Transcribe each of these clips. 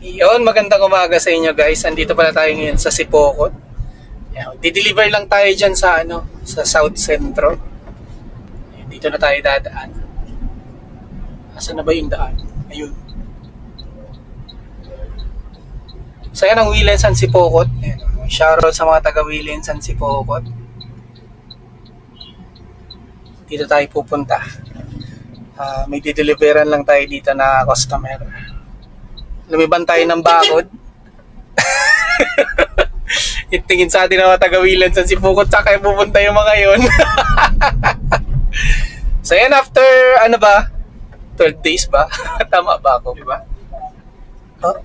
Yun, magandang umaga sa inyo guys. Andito pala tayo ngayon sa Sipokot. Di-deliver lang tayo dyan sa ano, sa South Centro. Yan, Dito na tayo dadaan. Asa na ba yung daan? Ayun. So yan ang Willen San Sipokot. Yan, Shoutout sa mga taga Willen San Sipokot. Dito tayo pupunta. Ah, may dideliveran lang tayo dito na customer lumiban tayo ng bakod. Itingin sa atin ang tagawilan sa Sipukot sa kayo pupunta yung mga yun. so yan after ano ba? 12 days ba? Tama ba ako? Diba? Oh,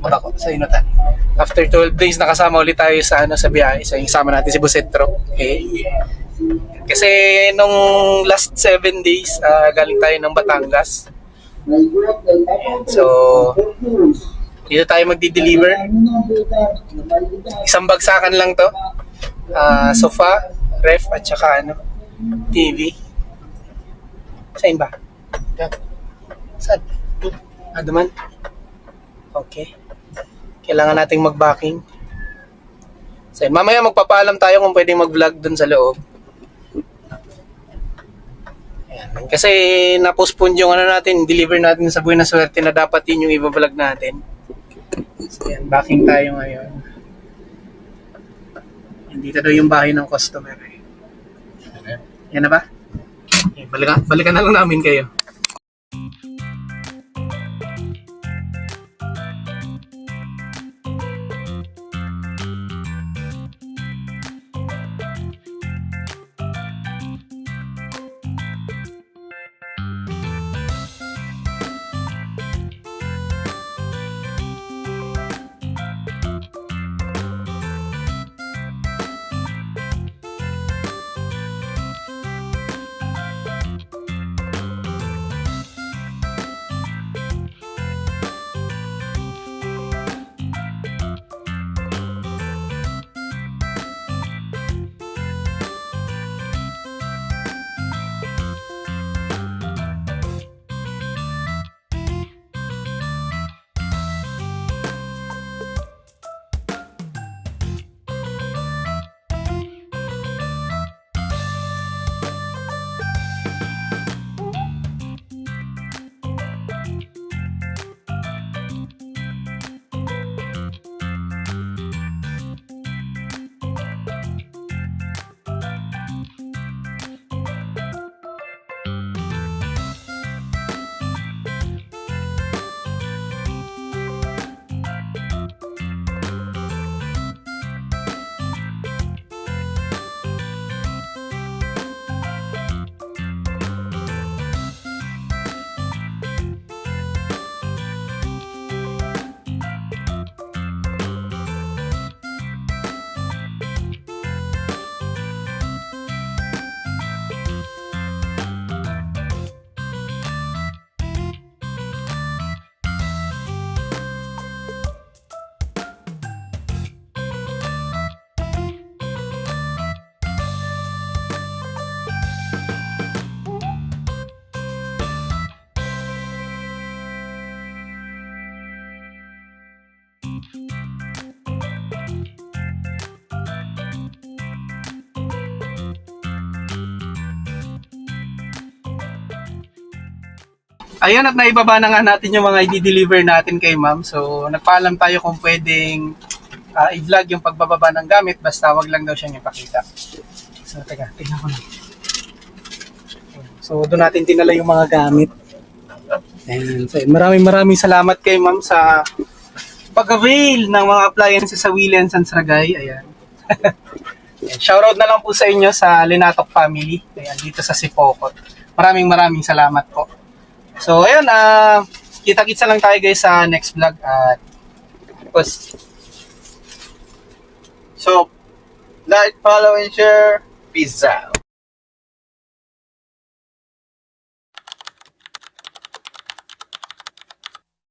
wala ko sa inutan. After 12 days nakasama ulit tayo sa ano sa biyahe. So yung sama natin si Busetro. Eh, kasi nung last 7 days ah, galing tayo ng Batangas. So dito tayo magdi-deliver. Isang bagsakan lang to. Ah, sofa, ref, at saka ano, TV. Saan ba? Saan? Ah, duman? Okay. Kailangan nating mag-backing. So, mamaya magpapaalam tayo kung pwedeng mag-vlog dun sa loob. Ayan. Kasi na-postpone yung ano natin, deliver natin sa buhay na swerte na dapat yun yung i-vlog natin. So, yan, backing tayo ngayon. Dito daw yung bahay ng customer. Eh. Yan na ba? Okay, balikan, balikan na lang namin kayo. Ayun at naibaba na nga natin yung mga i-deliver natin kay ma'am. So nagpaalam tayo kung pwedeng ah, i-vlog yung pagbababa ng gamit basta wag lang daw siyang ipakita. So teka, tingnan ko lang. So doon natin dinala yung mga gamit. And so, maraming maraming salamat kay ma'am sa pag-avail ng mga appliances sa Williams and Sragay. Ayan. Shoutout na lang po sa inyo sa Linatok family. Ayan, dito sa Sipokot. Maraming maraming salamat po. So, ayun, ah, kita-kitsa lang tayo guys sa next vlog at tapos, So, like, follow, and share. Peace out.